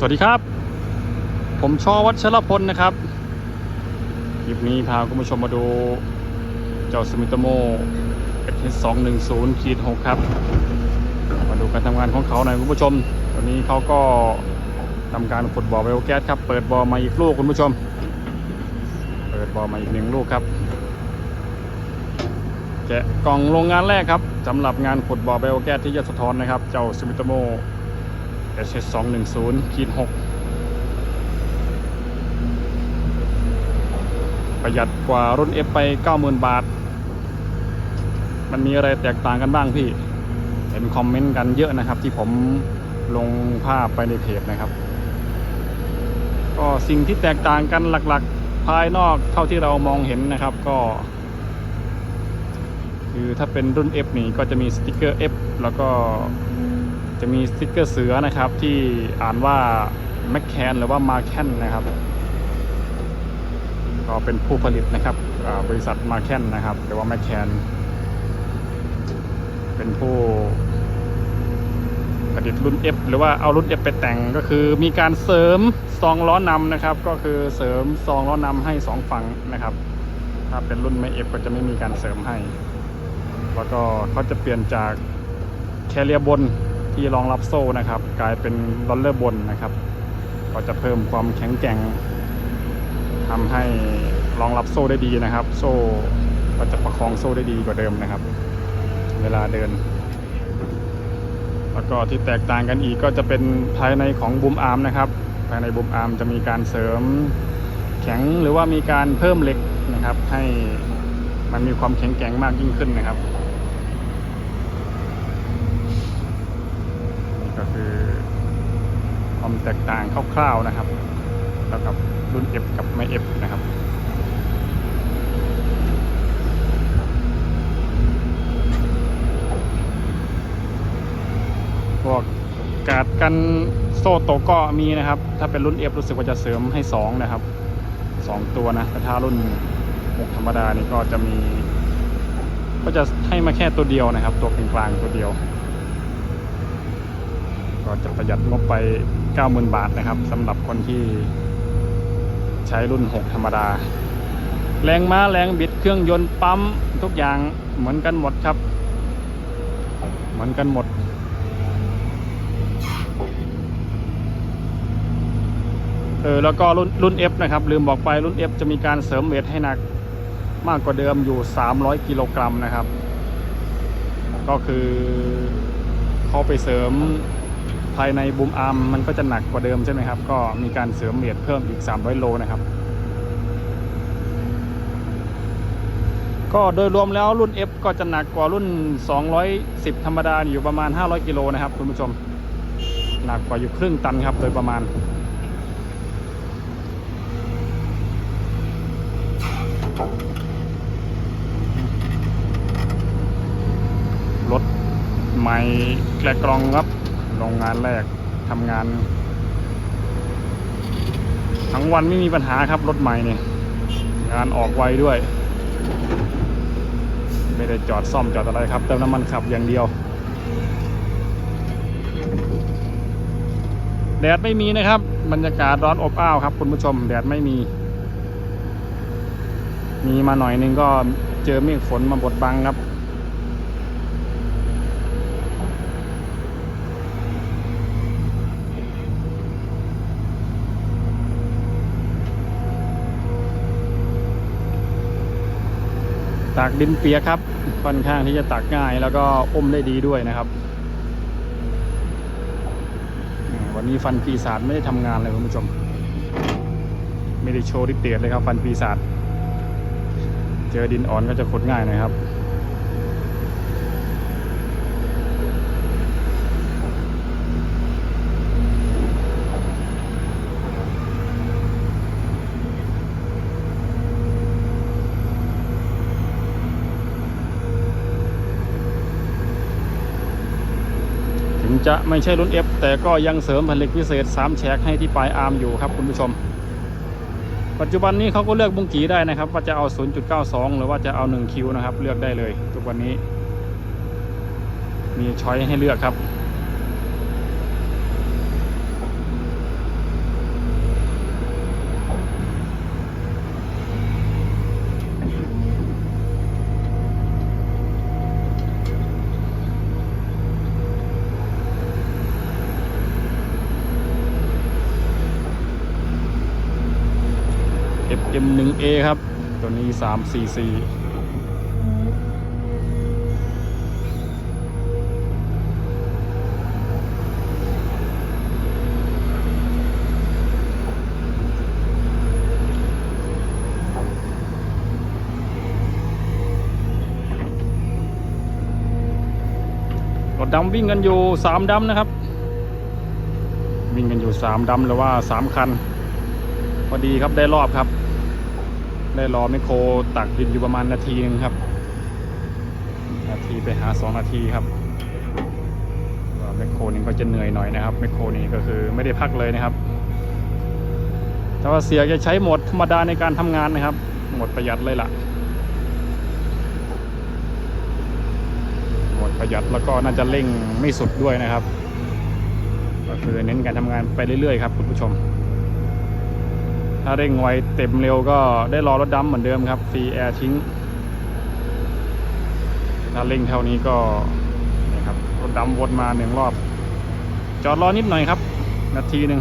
สวัสดีครับ ผมชอวัชรพลนะครับ คลิปนี้พาคุณผู้ชมมาดู เจ้าสมิตโม S210 ขีด6ครับ มาดูการทำงานของเขาหน่อยคุณผู้ชม ตอนนี้เขาก็ทำการขุดบ่อไบโอแก๊สครับ เปิดบ่อมาอีกลูกคุณผู้ชม เปิดบ่อมาอีกหนึ่งลูกครับ แกะกล่องโรงงานแรกครับสำหรับงานขุดบ่อไบโอแก๊สที่ยะโสธรนะครับ เจ้าสมิตโม S210 ขีด6ประหยัดกว่ารุ่น F ไป 90,000 บาท มันมีอะไรแตกต่างกันบ้างพี่ เห็นคอมเมนต์กันเยอะนะครับ ที่ผมลงภาพไปในเพจนะครับ ก็สิ่งที่แตกต่างกันหลักๆ ภายนอกเท่าที่เรามองเห็นนะครับก็ คือถ้าเป็นรุ่น F นี่ก็จะมีสติกเกอร์ F แล้วก็ จะมีสติกเกอร์เสือนะครับที่อ่านว่าแมคแคนหรือว่ามาแคนนะครับ ก็เป็นผู้ผลิตนะครับบริษัทมาแคนนะครับหรือว่าแมคแคนเป็นผู้ผลิตรุ่น F หรือว่าเอารุ่น F ไปแต่งก็คือมีการเสริมซองล้อนำนะครับ ก็คือเสริมซองล้อนำให้สองฝั่งนะครับ ถ้าเป็นรุ่นไม่ F ก็จะไม่มีการเสริมให้ แล้วก็เขาจะเปลี่ยนจากแคเรียบน ที่รองรับโซ่นะครับ กลายเป็นดอลเลอร์บนนะครับ ก็จะเพิ่มความแข็งแกร่งทำให้รองรับโซ่ได้ดีนะครับ โซ่ก็จะประคองโซ่ได้ดีกว่าเดิมนะครับ เวลาเดิน แล้วก็ที่แตกต่างกันอีกก็จะเป็นภายในของบูมอาร์มนะครับ ภายในบูมอาร์มจะมีการเสริมแข็งหรือว่ามีการเพิ่มเหล็กนะครับ ให้มันมีความแข็งแกร่งมากยิ่งขึ้นนะครับ นี่ก็คือ ความแตกต่างคร่าวๆนะครับแล้วกับรุ่น F กับไม่ F นะครับพวกกาดกันโซ่โตกก็มีนะครับ ถ้าเป็นรุ่น F รู้สึกว่าจะเสริมให้ 2 นะครับ 2 ตัวนะแต่ถ้ารุ่น6ธรรมดานี่ก็จะมี ก็จะให้มาแค่ตัวเดียวนะครับ ตัวกลางๆตัวเดียว ก็จะประหยัดงบไป 90,000 บาทนะครับสำหรับคนที่ใช้รุ่น 6 ธรรมดา แรงม้าแรงบิดเครื่องยนต์ปั๊มทุกอย่างเหมือนกันหมดครับ เหมือนกันหมด เออแล้วก็รุ่นรุ่น F นะครับ ลืมบอกไปรุ่น F จะมีการเสริมเวทให้หนักมากกว่าเดิมอยู่ 300 กิโลกรัมนะครับ ก็คือเขาไปเสริม ภายในบูมอาร์มมันก็จะหนักกว่าเดิมใช่ไหมครับ ก็มีการเสริมเมตรเพิ่มอีก 300 โลนะครับ ก็โดยรวมแล้วรุ่น F ก็จะหนักกว่ารุ่น 210 ธรรมดาอยู่ประมาณ 500 กิโลนะครับคุณผู้ชม หนักกว่าอยู่ครึ่งตันครับโดยประมาณรถใหม่แกลกรองครับ โรงงานแรกทำงาน ทั้งวันไม่มีปัญหาครับรถใหม่เนี่ยงานออกไวด้วย ไม่ได้จอดซ่อมจอดอะไรครับ เติมน้ำมันขับอย่างเดียว แดดไม่มีนะครับ บรรยากาศร้อนอบอ้าวครับ คุณผู้ชม แดดไม่มี มีมาหน่อยนึงก็เจอเมฆฝนมาบดบังครับ ตากดินเปียกครับ ค่อนข้างที่จะตากง่ายแล้วก็อมได้ดีด้วยนะครับ วันนี้ฟันปีศาจไม่ได้ทำงานเลยคุณผู้ชม ไม่ได้โชว์ดิเตียดเลยครับ ฟันปีศาจเจอดินอ่อนก็จะขดง่ายนะครับ จะไม่ใช่รุ่น F แต่ก็ยังเสริมผลิตพิเศษ 3 แฉกให้ที่ปลายอาร์มอยู่ครับคุณผู้ชม ปัจจุบันนี้เขาก็เลือกบุ้งกีได้นะครับ ว่าจะเอา 0.92 หรือว่าจะเอา1คิวนะครับ เลือกได้เลย ทุกวันนี้ มีช้อยให้เลือกครับ M1A ครับ ตัวนี้344รถดำวิ่งกันอยู่สามดำนะครับ วิ่งกันอยู่สามดำหรือว่าสามคัน พอดีครับได้รอบครับ ได้รอไมโครตักดินอยู่ประมาณนาทีนึงครับ นาทีไปหาสองนาทีครับไมโครนี่ก็จะเหนื่อยหน่อยนะครับไมโครนี่ก็คือไม่ได้พักเลยนะครับ แต่ว่าเสียจะใช้โหมดธรรมดาในการทำงานนะครับโหมดประหยัดเลยล่ะโหมดประหยัดแล้วก็น่าจะเร่งไม่สุดด้วยนะครับ ก็คือเน้นการทำงานไปเรื่อยๆครับคุณผู้ชม ถ้าเร่งไวเต็มเร็วก็ได้รอรถดำเหมือนเดิมครับฟรีแอร์ทิ้งถ้าเร่งเท่านี้ก็นี่ครับรถดำวนมาหนึ่งรอบ จอดรอนิดหน่อยครับ นาทีหนึ่ง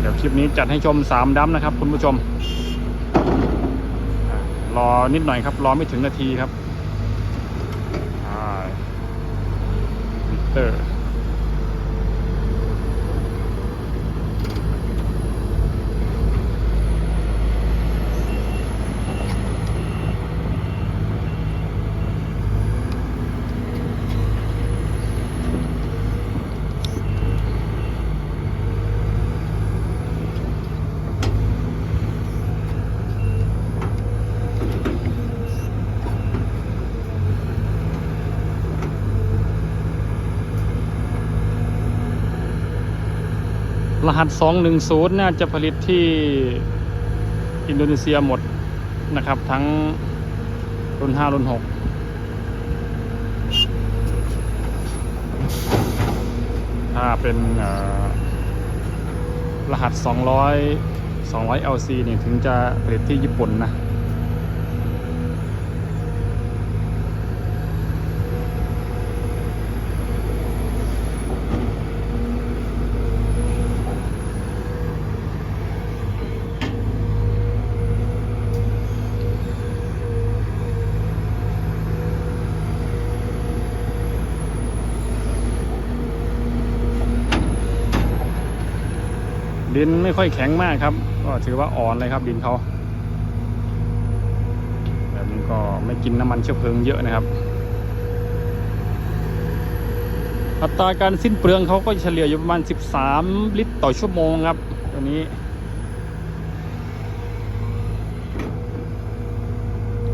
เดี๋ยวคลิปนี้จัดให้ชมสามดัมนะครับคุณผู้ชม รอนิดหน่อยครับ รอไม่ถึงนาทีครับอ่ามิเตอร์ ร หัส 210 น่าจะผลิตที่อินโดนีเซียหมดนะครับ ทั้งรุ่น 5 รุ่น 6ถ้าเป็นเอ่อรหัส 200 200 LC นี่ถึงจะผลิตที่ญี่ปุ่นนะ ดินไม่ค่อยแข็งมากครับ ก็ถือว่าอ่อนเลยครับดินเขาแบบนี้ก็ไม่กินน้ำมันเชื้อเพลิงเยอะนะครับ อัตราการสิ้นเปลืองเขาก็เฉลี่ยอยู่ประมาณ 13 ลิตรต่อชั่วโมงครับ ตัวนี้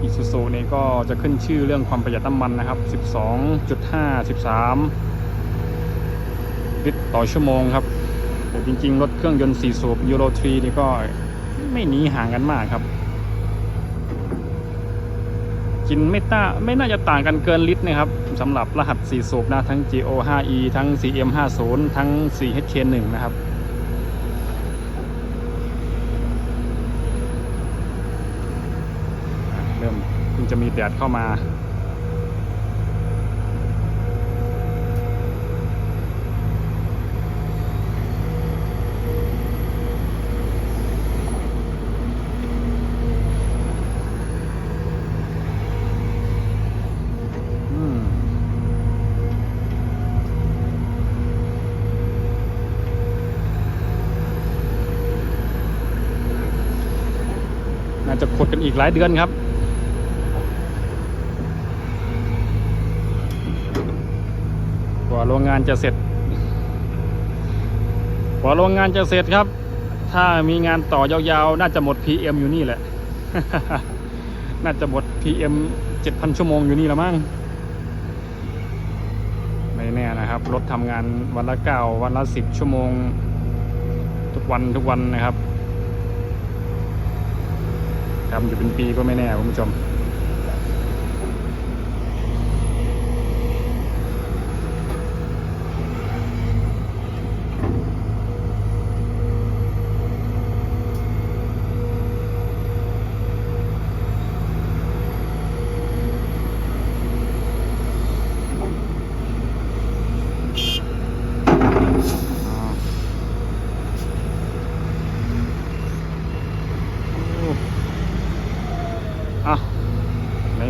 อิซูซูนี่ก็จะขึ้นชื่อเรื่องความประหยัดน้ำมันนะครับ 12.5 13 ลิตรต่อชั่วโมงครับ จริง ๆ รถเครื่องยนต์ 4 สูบยูโร3นี่ก็ไม่หนีห่างกันมากครับ กินไม่ต้าไม่น่าจะต่างกันเกินลิตรนะครับสำหรับรหัส 4 สูบนะ ทั้ง GO 5E ทั้ง CM 50ทั้ง 4HK 1นะครับเริ่มเพิ่งจะมีแดดเข้ามา กันอีกหลายเดือนครับ กว่าโรงงานจะเสร็จ กว่าโรงงานจะเสร็จครับ ถ้ามีงานต่อยาวๆ น่าจะหมด PM อยู่นี่แหละ น่าจะหมด PM 7,000 ชั่วโมงอยู่นี่ละมั้งไม่แน่นะครับ รถทำงานวันละเก้าวันละสิบชั่วโมง ทุกวันทุกวันนะครับ ทำอยู่เป็นปีก็ไม่แน่คุณผู้ชม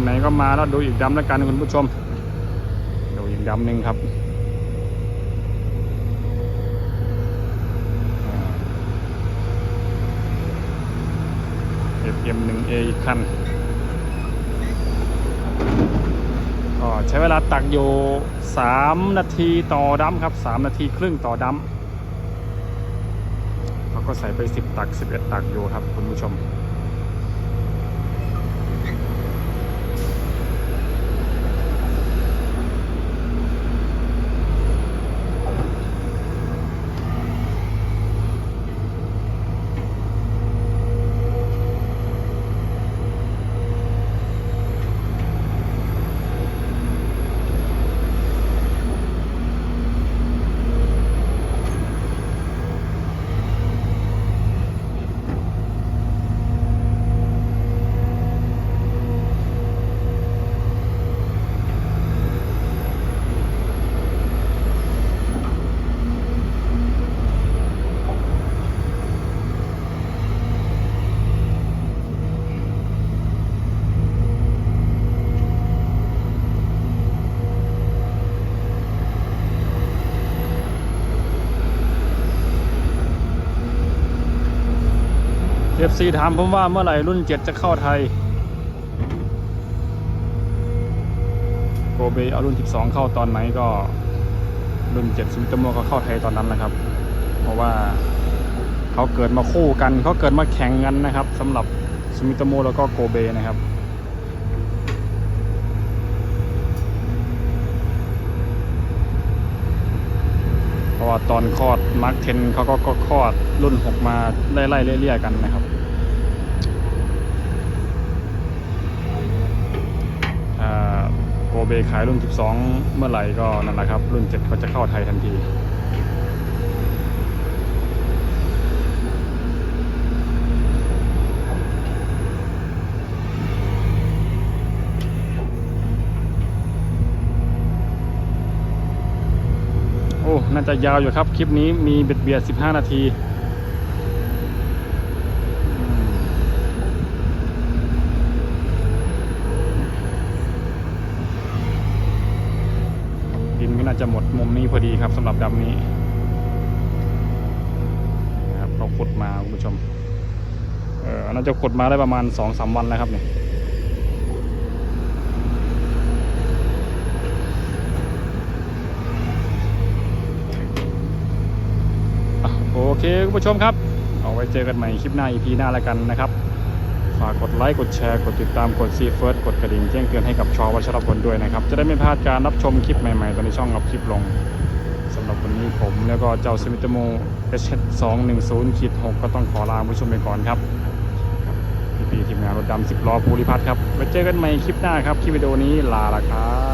ไหนก็มาแล้วดูอีกดำแล้วกันคุณผู้ชม ดูอีกดำหนึ่งครับเอ่า FM1A อีกคันก็ใช้เวลาตักอยู่ 3 นาทีต่อดัมครับ 3 นาทีครึ่งต่อดัมเขาก็ใส่ไป 10 ตัก 11 ตักอยู่ครับคุณผู้ชม FC ถามผมว่าเมื่อไหร่รุ่น7จะเข้าไทย โกเบเอารุ่น 12 เข้าตอนไหนก็ รุ่น7ซูมิโตโมก็เข้าไทยตอนนั้นแหละครับ เพราะว่าเขาเกิดมาคู่กันเขาเกิดมาแข่งกันนะครับสำหรับซูมิโตโมแล้วก็โกเบนะครับเพราะว่าตอนคลอดมาร์คเทนเขาก็คลอดรุ่น 6 มาไล่ๆเลี่ยๆกันนะครับ อ่าโก เบขายรุ่น 12 เมื่อไหร่ก็นั่นแหละครับ รุ่น7ก็จะเข้าไทยทันทีโอ้น่าจะยาวอยู่ครับ คลิปนี้มีเบียดเบียด 15 นาทีอืม ดินก็น่าจะหมดมุม ครับสำหรับดำนี้นะครับเขาขุดมาคุณผู้ชมเออน่าจะขุดมาได้ประมาณสองสามวันแล้วครับเนี่ยโอเคคุณผู้ชมครับ เอาไว้เจอกันใหม่คลิปหน้า EP หน้าแล้วกันนะครับ ฝากกดไลค์ กดแชร์ กดติดตาม กดซีเฟิร์สกดกระดิ่งแจ้งเตือนให้กับชอวัชรพลด้วยนะครับ จะได้ไม่พลาดการรับชมคลิปใหม่ๆ ตอนในช่องอัพคลิปลงำหรับวันนี้ผม แล้วก็เจ้าสมิตโม h 2 1 0ขีด6ก็ต้องขอลาผู้ชมไปก่อนครับพี่ๆทีมงานรถดำสิบล้อภูริพัฒน์ครับไว้เจอกันใหม่คลิปหน้าครับ คลิปวิดีโอนี้ลาละครับ